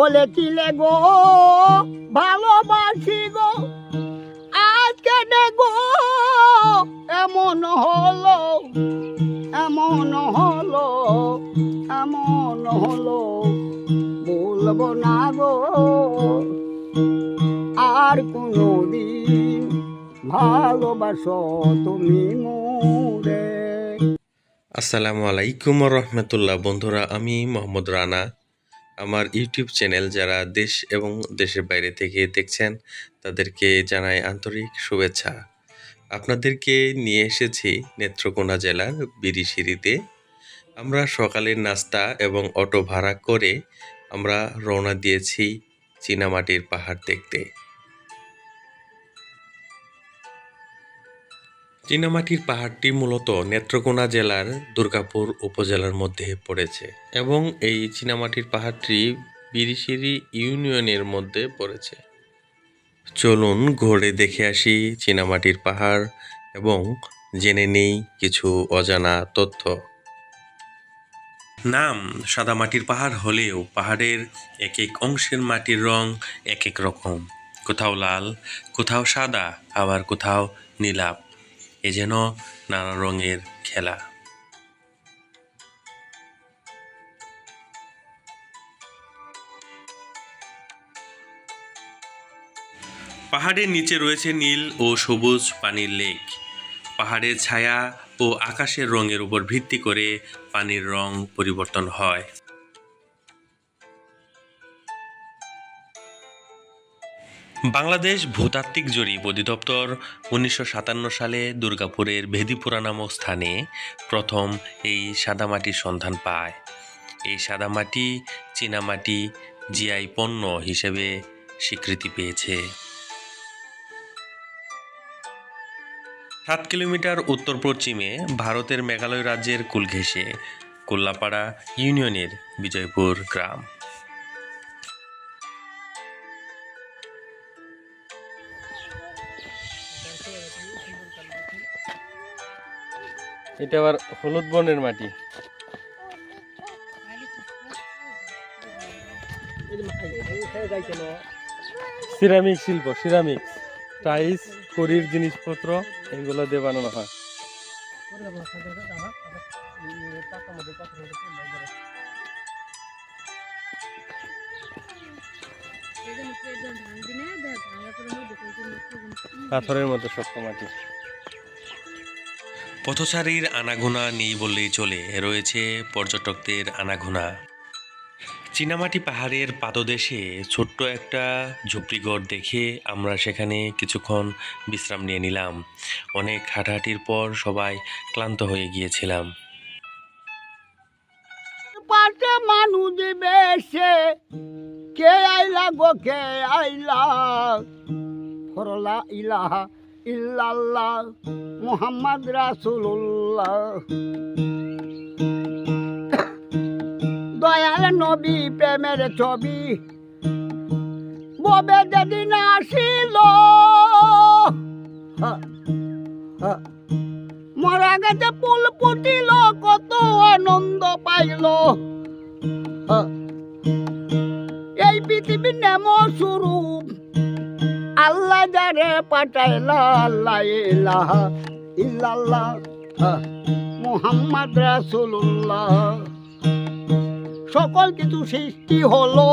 বলেছিলে গো ভালোবাসি গো। আজকে গো এমন হলো এমন হলো এমন হলো। বলব না গো। আর কোনো দিন ভালোবাসো তুমি মোরে। আসসালামু আলাইকুম রহমতুল্লাহ। বন্ধুরা, আমি মোহাম্মদ রানা। আমার ইউটিউব চ্যানেল যারা দেশ এবং দেশের বাইরে থেকে দেখছেন, তাদেরকে জানাই আন্তরিক শুভেচ্ছা। আপনাদেরকে নিয়ে এসেছি নেত্রকোনা জেলার বিরিশিরিতে আমরা সকালের নাস্তা এবং অটো ভাড়া করে আমরা রওনা দিয়েছি চীনামাটির পাহাড় দেখতে। চীনামাটির পাহাড়টি মূলত নেত্রকোনা জেলার দুর্গাপুর উপজেলার মধ্যে পড়েছে এবং এই চীনামাটির পাহাড়টি বিরিশিরি ইউনিয়নের মধ্যে পড়েছে। চলুন ঘোরে দেখে আসি চীনামাটির পাহাড় এবং জেনে নেই কিছু অজানা তথ্য। নাম সাদামাটির পাহাড় হলেও পাহাড়ের এক এক অংশের মাটির রং এক এক রকম। কোথাও লাল, কোথাও সাদা, আবার কোথাও নীলাপ এ যেন নানা রঙের খেলা। পাহাড়ের নিচে রয়েছে নীল ও সবুজ পানির লেক। পাহাড়ের ছায়া ও আকাশের রঙের উপর ভিত্তি করে পানির রং পরিবর্তন হয়। বাংলাদেশ ভূতাত্ত্বিক জরিপ অধিদপ্তর উনিশশো সাতান্ন সালে দুর্গাপুরের ভেদিপুরা নামক স্থানে প্রথম এই সাদামাটির সন্ধান পায়। এই সাদামাটি চীনামাটি জিআই পণ্য হিসেবে স্বীকৃতি পেয়েছে। সাত কিলোমিটার উত্তর পশ্চিমে ভারতের মেঘালয় রাজ্যের কুলঘেঁষে কোল্লাপাড়া ইউনিয়নের বিজয়পুর গ্রাম। এটা আবার হলুদ বনের মাটি। সিরামিক শিল্প, সিরামিক। টাইলস, খড়ির জিনিসপত্র, এগুলো দিয়ে বানানো হয়। পাথরের মতো শক্ত মাটি। পথচারীর আনাগোনা নেই বললেই চলে। রয়েছে পর্যটকদের আনাগোনা। চীনামাটি পাহাড়ের পাদদেশে ছোট্ট একটা ঝুপড়িঘর দেখে আমরা সেখানে কিছুক্ষণ বিশ্রাম নিয়ে নিলাম। অনেক হাঁটাহাঁটির পর সবাই ক্লান্ত হয়ে গিয়েছিলাম। মানুষ কে ইলাহা ইল্লাল্লাহ, মুহাম্মদ রাসূলুল্লাহ। দয়াল নবী প্রেমের ছবি, ববে যেদিন আসিল। মরা গেছে ফুল ফুটিল, কত আনন্দ পাইল। এই পৃথিবীর নেম স্বরূপ আল্লাহ যারে পাঠাইলা আল্লাহ ইলাহা ইল্লাল্লাহ হা। মুহাম্মদ রাসূলুল্লাহ সকল কিছু সৃষ্টি হলো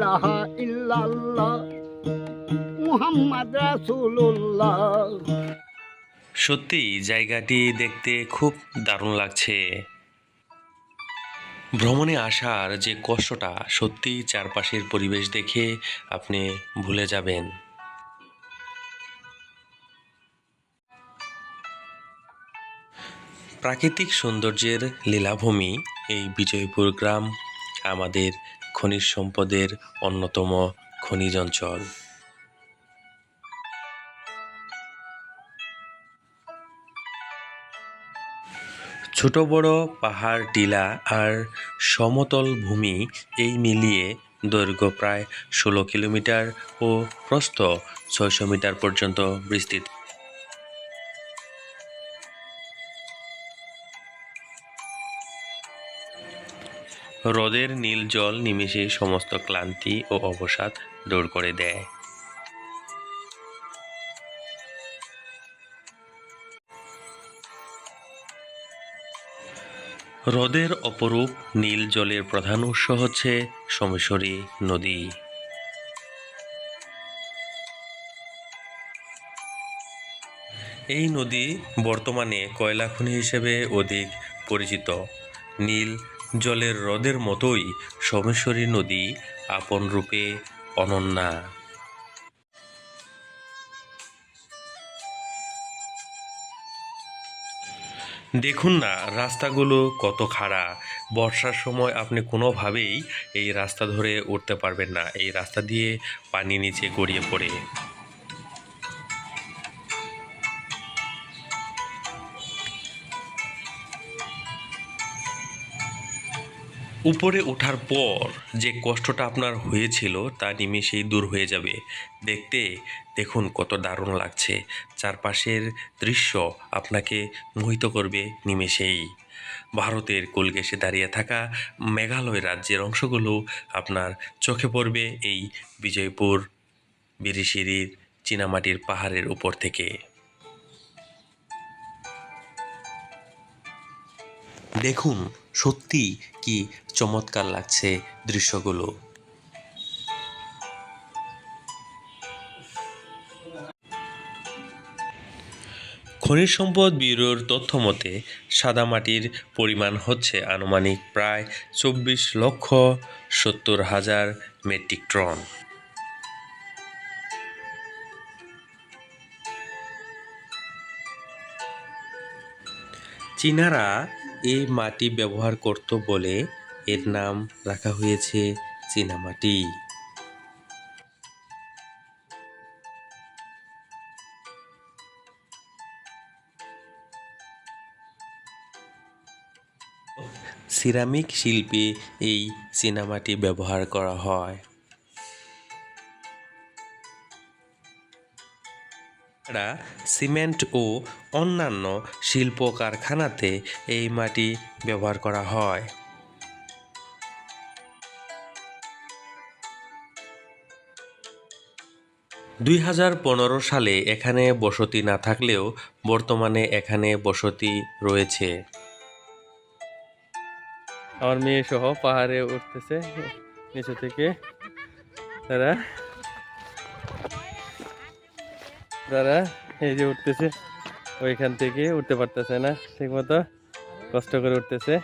লাইলাহা ইল্লাল্লাহ, মুহাম্মদ রাসূলুল্লাহ। সত্যি, জায়গাটি দেখতে খুব দারুণ লাগছে। ভ্রমণে আসার যে কষ্টটা, সত্যি চারপাশের পরিবেশ দেখে আপনি ভুলে যাবেন। প্রাকৃতিক সৌন্দর্যের লীলাভূমি এই বিজয়পুর গ্রাম আমাদের খনিজ সম্পদের অন্যতম খনিজ অঞ্চল। ছোট বড় পাহাড়, টিলা আর সমতল ভূমি এই মিলিয়ে দৈর্ঘ্য প্রায় ষোলো কিলোমিটার ও প্রস্থ ছয়শো মিটার পর্যন্ত বিস্তৃত। হ্রদের নীল জল নিমেষে সমস্ত ক্লান্তি ও অবসাদ দূর করে দেয়। হ্রদের অপরূপ নীল জলের প্রধান উৎস হচ্ছে সোমেশ্বরী নদী। এই নদী বর্তমানে কয়লা খনি হিসেবে অধিক পরিচিত। নীল জলের হ্রদের মতোই সোমেশ্বরী নদী আপন রূপে অনন্যা। দেখুন না, রাস্তাগুলো কত খাড়া। বর্ষার সময় আপনি কোনোভাবেই এই রাস্তা ধরে উঠতে পারবেন না। এই রাস্তা দিয়ে পানি নিচে গড়িয়ে পড়ে। উপরে ওঠার পর যে কষ্টটা আপনার হয়েছিল, তা নিমেষেই দূর হয়ে যাবে। দেখতে দেখুন কত দারুণ লাগছে। চারপাশের দৃশ্য আপনাকে মোহিত করবে নিমেষেই। ভারতের কোলগেসে দাঁড়িয়ে থাকা মেঘালয় রাজ্যের অংশগুলো আপনার চোখে পড়বে এই বিজয়পুর বিরিশিরির চীনামাটির পাহাড়ের উপর থেকে। দেখুন, সত্যি কি চমৎকার লাগছে দৃশ্যগুলো। খনিজ সম্পদ ব্যুরোর তথ্য মতে, সাদামাটির পরিমাণ হচ্ছে আনুমানিক প্রায় চব্বিশ লক্ষ সত্তর হাজার মেট্রিক টন। চীনারা এই মাটি ব্যবহার করত বলে এর নাম রাখা হয়েছে চীনামাটি সিরামিক শিল্পে এই চীনামাটি ব্যবহার করা হয়। এছাড়া সিমেন্ট ও অন্যান্য শিল্প কারখানাতে এই মাটি ব্যবহার করা হয়। দুই হাজার পনেরো সালে এখানে বসতি না থাকলেও বর্তমানে এখানে বসতি রয়েছে। আমার মেয়ে সহ পাহাড়ে উঠতেছে, নিচে থেকে। তারা তারা এই যে উঠতেছে ওইখান থেকে উঠতে পারতেছে না ঠিক মতো কষ্ট করে উঠতেছে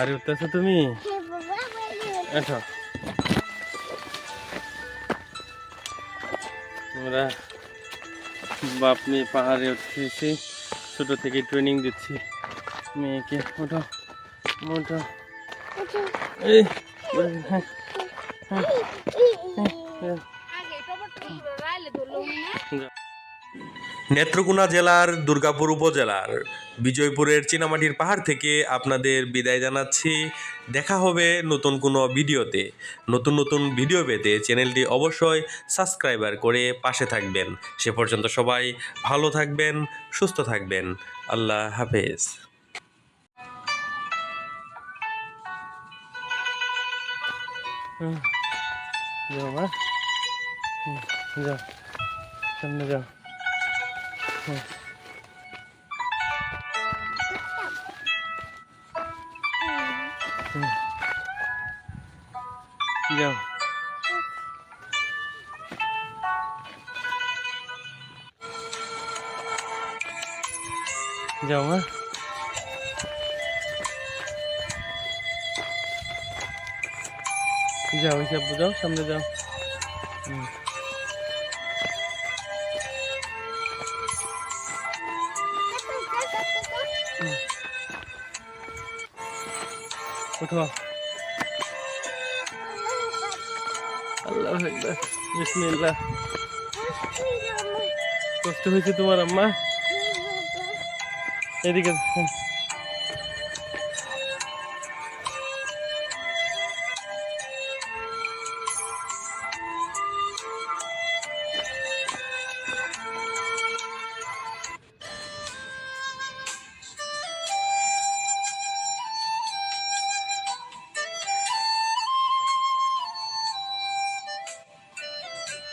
পাহাড়ে উঠতেছো তুমি? আমরা বাপ মেয়ে পাহাড়ে উঠতেছি ছোট থেকে ট্রেনিং দিচ্ছি। মেয়েকে ওঠো ওঠো। এই হ্যাঁ, হ্যাঁ, নেত্রকোনা জেলার দুর্গাপুর উপজেলার বিজয়পুরের চীনামাটির পাহাড় থেকে আপনাদের বিদায় জানাচ্ছি। দেখা হবে নতুন কোনো ভিডিওতে। নতুন নতুন ভিডিও পেতে চ্যানেলটি অবশ্যই সাবস্ক্রাইবার করে পাশে থাকবেন। সে পর্যন্ত সবাই ভালো থাকবেন, সুস্থ থাকবেন। আল্লাহ হাফেজ। যাও মা। যাও। সামনে যাও। হুম। হুম। যাও যাও মা যাও হিসাব যাও সামনে যাও হুম। উঠো আল্লাহ আকবার। বিসমিল্লাহ। কষ্ট হয়েছে তোমার আম্মা। এদিকে।